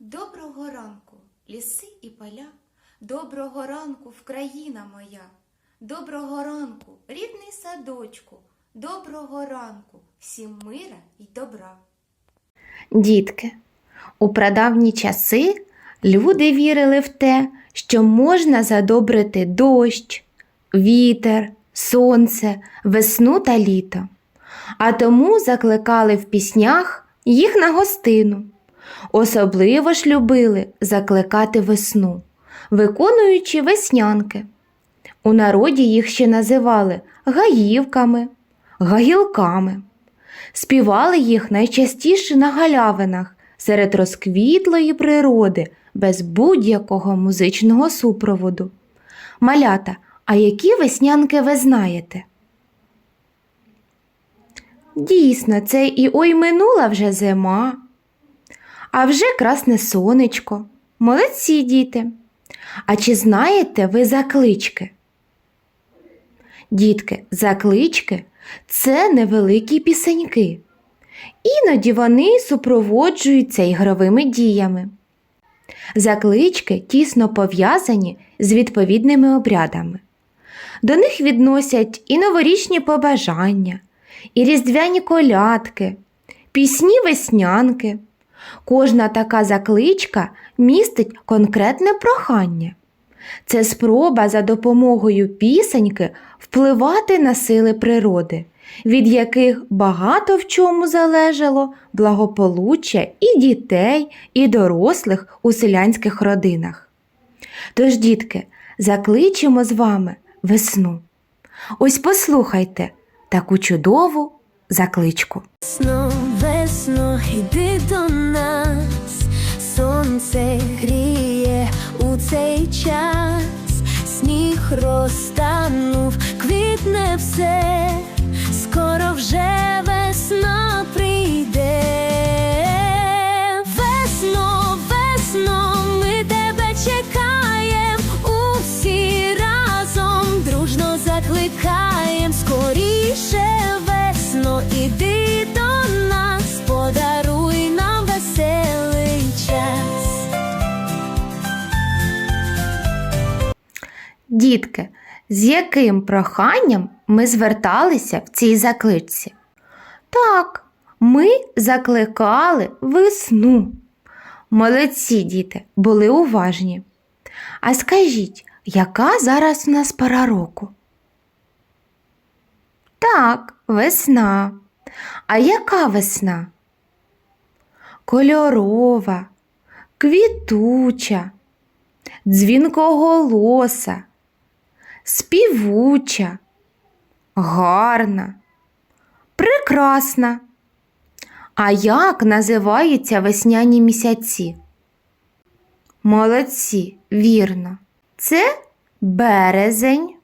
Доброго ранку, ліси і поля, доброго ранку, Вкраїна моя, доброго ранку, рідний садочку, доброго ранку, всім мира й добра. Дітки, у прадавні часи люди вірили в те, що можна задобрити дощ, вітер, сонце, весну та літо, а тому закликали в піснях їх на гостину. Особливо ж любили закликати весну, виконуючи веснянки. У народі їх ще називали гаївками, гагілками. Співали їх найчастіше на галявинах серед розквітлої природи без будь-якого музичного супроводу. Малята, а які веснянки ви знаєте? Дійсно, це і ой минула вже зима, а вже красне сонечко. Молодці діти. А чи знаєте ви заклички? Дітки, заклички це невеликі пісеньки. Іноді вони супроводжуються ігровими діями. Заклички тісно пов'язані з відповідними обрядами. До них відносять і новорічні побажання, і різдвяні колядки, пісні веснянки. Кожна така закличка містить конкретне прохання. Це спроба за допомогою пісеньки впливати на сили природи, від яких багато в чому залежало благополуччя і дітей, і дорослих у селянських родинах. Тож, дітки, закличемо з вами весну. Ось послухайте таку чудову закличку. Весно, йди до нас, сонце гріє у цей час, сніг розтанув, квітне все, скоро вже весна прийде. Весно, весно, ми тебе чекаєм, усі разом дружно закликаєм, скоріше Дітки, з яким проханням ми зверталися в цій закличці? Так, ми закликали весну. Молодці діти, були уважні. А скажіть, яка зараз у нас пора року? Так, весна. А яка весна? Кольорова, квітуча, дзвінкоголоса, співуча, гарна, прекрасна. А як називаються весняні місяці? Молодці, вірно. Це березень,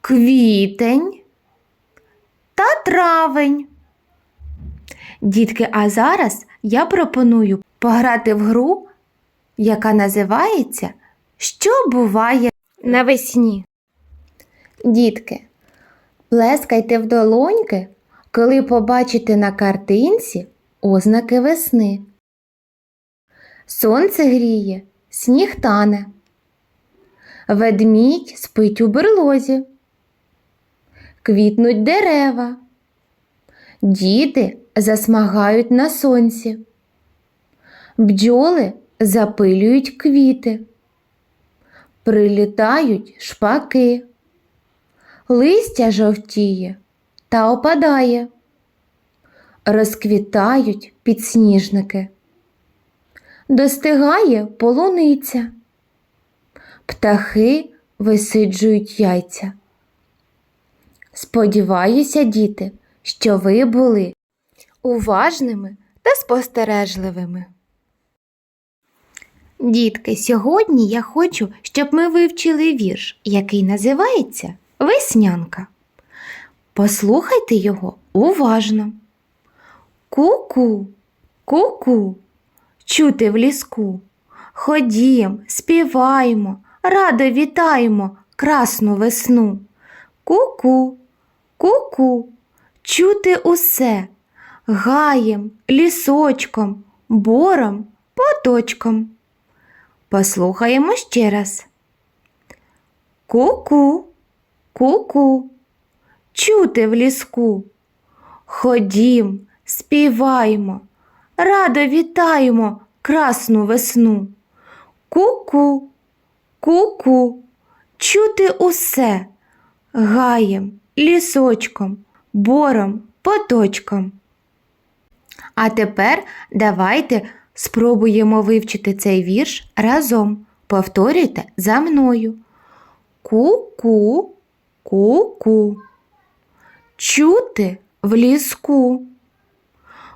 квітень та травень. Дітки, а зараз я пропоную пограти в гру, яка називається Що буває навесні. Дітки, плескайте в долоньки, коли побачите на картинці ознаки весни. Сонце гріє, сніг тане. Ведмідь спить у берлозі. Квітнуть дерева. Діти засмагають на сонці. Бджоли запилюють квіти. Прилітають шпаки. Листя жовтіє та опадає. Розквітають підсніжники. Достигає полуниця. Птахи висиджують яйця. Сподіваюся, діти, що ви були уважними та спостережливими. Дітки, сьогодні я хочу, щоб ми вивчили вірш, який називається Веснянка. Послухайте його уважно. Ку-ку, ку-ку, чути в ліску. Ходім, співаємо, радо вітаємо красну весну. Ку-ку, ку-ку, чути усе, гаєм, лісочком, бором поточком. Послухаємо ще раз. Ку-ку, ку-ку, чути в ліску. Ходім, співаймо, радо вітаємо красну весну. Ку-ку, ку-ку, чути усе, гаєм, лісочком, бором, поточком. А тепер давайте спробуємо вивчити цей вірш разом. Повторюйте за мною. Ку-ку, ку-ку. Чути в ліску.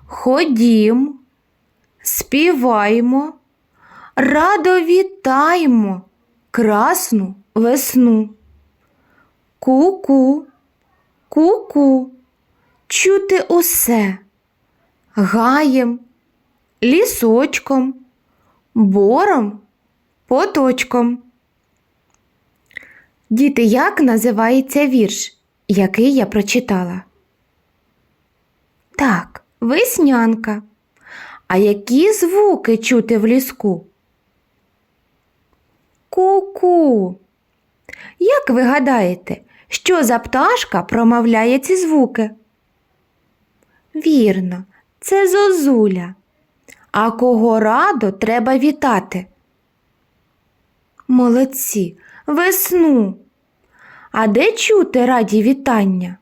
Ходім, співаймо, радо вітаймо красну весну. Ку-ку, ку-ку, чути усе, гаєм, лісочком, бором, поточком. Діти, як називається вірш, який я прочитала? Так, веснянка. А які звуки чути в ліску? Ку-ку. Як ви гадаєте, що за пташка промовляє ці звуки? Вірно, це зозуля. А кого радо треба вітати? Молодці, весну. А де чути раді вітання?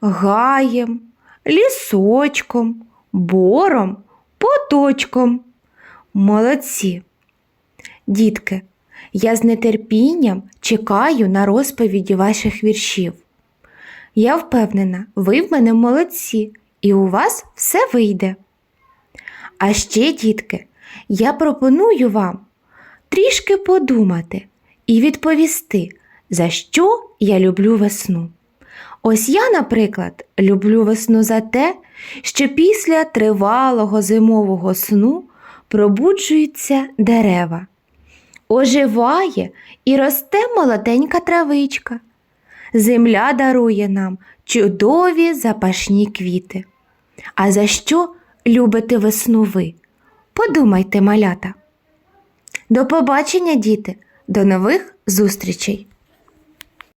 Гаєм, лісочком, бором, поточком. Молодці. Дітки, я з нетерпінням чекаю на розповіді ваших віршів. Я впевнена, ви в мене молодці, і у вас все вийде. А ще, дітки, я пропоную вам трішки подумати і відповісти, за що я люблю весну. Ось я, наприклад, люблю весну за те, що після тривалого зимового сну пробуджуються дерева. Оживає і росте молоденька травичка. Земля дарує нам чудові запашні квіти. А за що любите весну ви? Подумайте, малята. До побачення, діти, до нових зустрічей!